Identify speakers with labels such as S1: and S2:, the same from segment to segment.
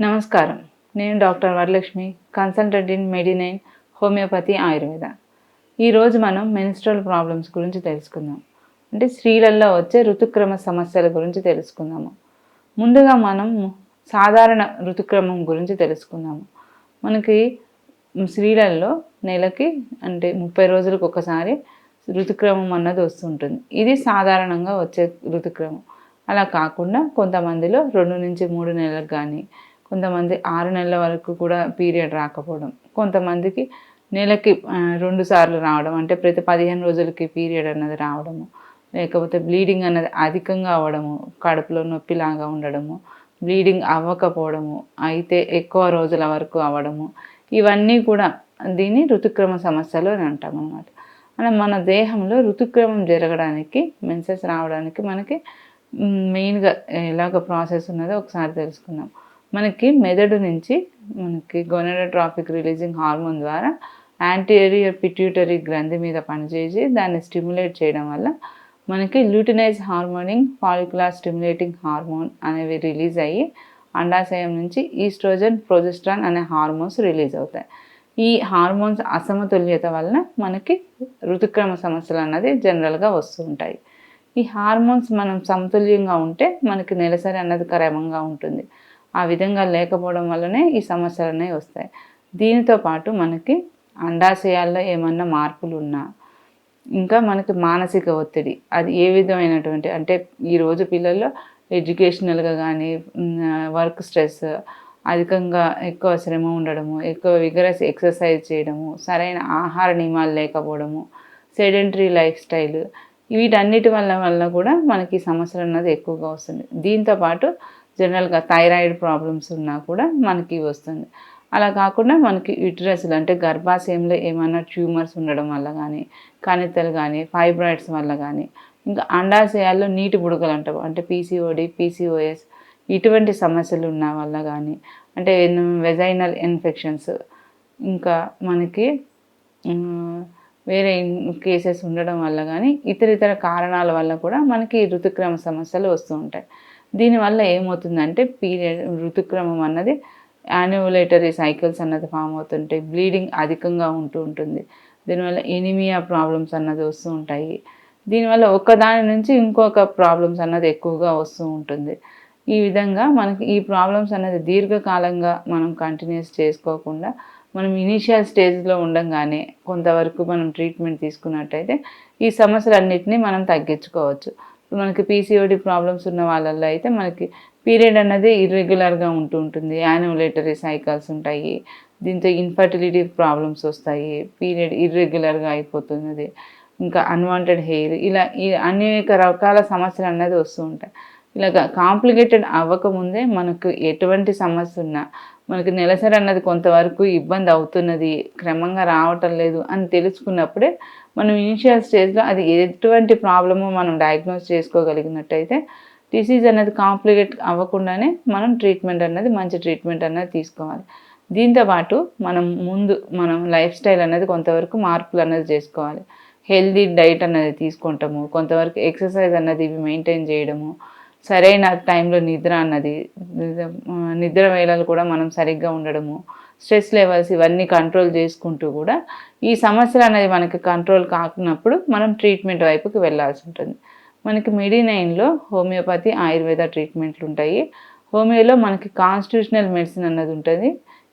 S1: నమస్కారం. నేను doctor Varalakshmi consultant in మెడినైన్ హోమియోపతి ఆయుర్వేద. ఈరోజు మనం మెనిస్ట్రల్ ప్రాబ్లమ్స్ గురించి తెలుసుకుందాం. అంటే స్త్రీలలో వచ్చే ఋతుక్రమ సమస్యల గురించి తెలుసుకుందాము. ముందుగా మనం సాధారణ ఋతుక్రమం గురించి తెలుసుకుందాము. మనకి స్త్రీలలో నెలకి అంటే ముప్పై రోజులకు ఒకసారి ఋతుక్రమం అన్నది వస్తుంటుంది. ఇది సాధారణంగా వచ్చే ఋతుక్రమం. అలా కాకుండా కొంతమందిలో రెండు నుంచి మూడు నెలలకు కానీ కొంతమంది ఆరు నెలల వరకు కూడా పీరియడ్ రాకపోవడం కొంతమందికి నెలకి రెండు సార్లు రావడం అంటే ప్రతి పదిహేను రోజులకి పీరియడ్ అన్నది రావడము లేకపోతే బ్లీడింగ్ అన్నది అధికంగా అవ్వడము కడుపులో నొప్పిలాగా ఉండడము బ్లీడింగ్ అవ్వకపోవడము అయితే ఎక్కువ రోజుల వరకు అవ్వడము ఇవన్నీ కూడా దీన్ని ఋతుక్రమ సమస్యలు అని అంటాం అనమాట అలా మన దేహంలో ఋతుక్రమం జరగడానికి మెన్సెస్ రావడానికి మనకి మెయిన్గా ఎలాగ ప్రాసెస్ ఉన్నదో ఒకసారి తెలుసుకుందాం. మనకి మెదడు నుంచి మనకి గొనడోట్రాఫిక్ రిలీజింగ్ హార్మోన్ ద్వారా యాంటీరియర్ పిట్యూటరీ గ్రంథి మీద పనిచేసి దాన్ని స్టిమ్యులేట్ చేయడం వల్ల మనకి ల్యూటినైజ్ హార్మోనింగ్ ఫాలికులార్ స్టిమ్యులేటింగ్ హార్మోన్ అనేవి రిలీజ్ అయ్యి అండాశయం నుంచి ఈస్ట్రోజన్ ప్రొజెస్ట్రాన్ అనే హార్మోన్స్ రిలీజ్ అవుతాయి. ఈ హార్మోన్స్ అసమతుల్యత వలన మనకి ఋతుక్రమ సమస్యలు అన్నది జనరల్గా వస్తూ ఉంటాయి. ఈ హార్మోన్స్ మనం సమతుల్యంగా ఉంటే మనకి నెలసరి అన్నది క్రమంగా ఉంటుంది. ఆ విధంగా లేకపోవడం వల్లనే ఈ సమస్యలు అనేవి వస్తాయి. దీనితో పాటు మనకి అండాశయాల్లో ఏమన్నా మార్పులు ఉన్నా ఇంకా మనకి మానసిక ఒత్తిడి అది ఏ విధమైనటువంటి అంటే ఈరోజు పిల్లల్లో ఎడ్యుకేషనల్గా కానీ వర్క్ స్ట్రెస్ అధికంగా ఎక్కువ శ్రమ ఉండడము ఎక్కువ విగరస్ ఎక్సర్సైజ్ చేయడము సరైన ఆహార నియమాలు లేకపోవడము సెడెంటరీ లైఫ్ స్టైల్ వీటన్నిటి వల్ల వల్ల కూడా మనకి సమస్యలు అన్నది ఎక్కువగా వస్తుంది. దీంతో పాటు జనరల్గా థైరాయిడ్ ప్రాబ్లమ్స్ ఉన్నా కూడా మనకి వస్తుంది. అలా కాకుండా మనకి యూటరస్లు అంటే గర్భాశయంలో ఏమైనా ట్యూమర్స్ ఉండడం వల్ల కానీ కణితలు కానీ ఫైబ్రాయిడ్స్ వల్ల కానీ ఇంకా అండాశయాల్లో నీటి బుడకలు అంటాం. అంటే పీసీఓడి పీసీఓఎస్ ఇటువంటి సమస్యలు ఉన్న వల్ల కానీ అంటే వెజైనల్ ఇన్ఫెక్షన్స్ ఇంకా మనకి వేరే కేసెస్ ఉండడం వల్ల కానీ ఇతర ఇతర కారణాల వల్ల కూడా మనకి ఋతుక్రమ సమస్యలు వస్తూ ఉంటాయి. దీనివల్ల ఏమవుతుందంటే పీరియడ్ ఋతుక్రమం అన్నది యాన్యులేటరీ సైకిల్స్ అన్నది ఫామ్ అవుతుంటాయి బ్లీడింగ్ అధికంగా ఉంటూ ఉంటుంది. దీనివల్ల ఎనిమియా ప్రాబ్లమ్స్ అన్నది వస్తూ ఉంటాయి. దీనివల్ల ఒకదాని నుంచి ఇంకొక ప్రాబ్లమ్స్ అన్నది ఎక్కువగా వస్తూ ఉంటుంది. ఈ విధంగా మనకి ఈ ప్రాబ్లమ్స్ అనేది దీర్ఘకాలంగా మనం కంటిన్యూస్ చేసుకోకుండా మనం ఇనీషియల్ స్టేజ్లో ఉండంగానే కొంతవరకు మనం ట్రీట్మెంట్ తీసుకున్నట్టయితే ఈ సమస్యలన్నింటినీ మనం తగ్గించుకోవచ్చు. మనకి పీసీఓడి ప్రాబ్లమ్స్ ఉన్న వాళ్ళల్లో అయితే మనకి పీరియడ్ అన్నది ఇర్రెగ్యులర్గా ఉంటూ ఉంటుంది. యాన్యులేటరీ సైకిల్స్ ఉంటాయి. దీంతో ఇన్ఫర్టిలిటీ ప్రాబ్లమ్స్ వస్తాయి. పీరియడ్ ఇర్రెగ్యులర్గా అయిపోతున్నది. ఇంకా అన్వాంటెడ్ హెయిర్ ఇలా ఈ అనేక రకాల సమస్యలు అన్నది వస్తూ ఉంటాయి. ఇలా కాంప్లికేటెడ్ అవ్వకముందే మనకు ఎటువంటి సమస్య ఉన్నా మనకు నెలసరి అన్నది కొంతవరకు ఇబ్బంది అవుతున్నది క్రమంగా రావటం లేదు అని తెలుసుకున్నప్పుడే మనం ఇనిషియల్ స్టేజ్లో అది ఎటువంటి ప్రాబ్లము మనం డయాగ్నోస్ చేసుకోగలిగినట్టయితే డిసీజ్ అనేది కాంప్లికేట్ అవ్వకుండానే మనం ట్రీట్మెంట్ అన్నది మంచి ట్రీట్మెంట్ అన్నది తీసుకోవాలి. దీంతో పాటు మనం ముందు మనం లైఫ్ స్టైల్ అనేది కొంతవరకు మార్పులు అనేది చేసుకోవాలి. హెల్దీ డైట్ అనేది తీసుకుంటాము కొంతవరకు ఎక్సర్సైజ్ అన్నది ఇవి మెయింటైన్ చేయడము సరైన టైంలో నిద్ర అన్నది నిద్ర వేళలు కూడా మనం సరిగ్గా ఉండడము స్ట్రెస్ లెవెల్స్ ఇవన్నీ కంట్రోల్ చేసుకుంటూ కూడా ఈ సమస్యలు అనేది మనకి కంట్రోల్ కాకున్నప్పుడు మనం ట్రీట్మెంట్ వైపుకి వెళ్ళాల్సి ఉంటుంది. మనకి మెడినైన్లో హోమియోపతి ఆయుర్వేద ట్రీట్మెంట్లు ఉంటాయి. హోమియోలో మనకి కాన్స్టిట్యూషనల్ మెడిసిన్ అన్నది ఉంటుంది.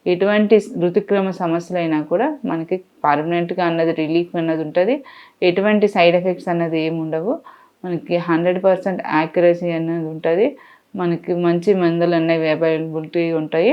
S1: ఎటువంటి ఋతుక్రమ సమస్యలైనా కూడా మనకి పర్మనెంట్గా అన్నది రిలీఫ్ అన్నది ఉంటుంది. ఎటువంటి సైడ్ ఎఫెక్ట్స్ అన్నది ఏమి ఉండవు. మనకి హండ్రెడ్ పర్సెంట్ యాక్యురసీ అన్నది ఉంటుంది. మనకి మంచి మందులు అనేవి అవైలబిలిటీ ఉంటాయి.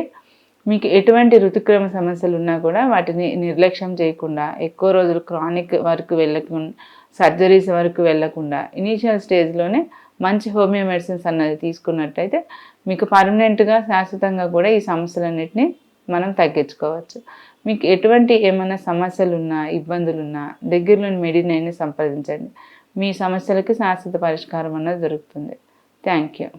S1: మీకు ఎటువంటి ఋతుక్రమ సమస్యలు ఉన్నా కూడా వాటిని నిర్లక్ష్యం చేయకుండా ఎక్కువ రోజులు క్రానిక్ వరకు వెళ్ళకుండా సర్జరీస్ వరకు వెళ్ళకుండా ఇనీషియల్ స్టేజ్లోనే మంచి హోమియో మెడిసిన్స్ అన్నది తీసుకున్నట్టయితే మీకు పర్మనెంట్గా శాశ్వతంగా కూడా ఈ సమస్యలన్నిటిని మనం తగ్గించుకోవచ్చు. మీకు ఎటువంటి ఏమైనా సమస్యలు ఉన్నా ఇబ్బందులు ఉన్నా దగ్గరలోని మెడినైని సంప్రదించండి. మీ సమస్యలకి శాశ్వత పరిష్కారం అన్నది దొరుకుతుంది. Thank you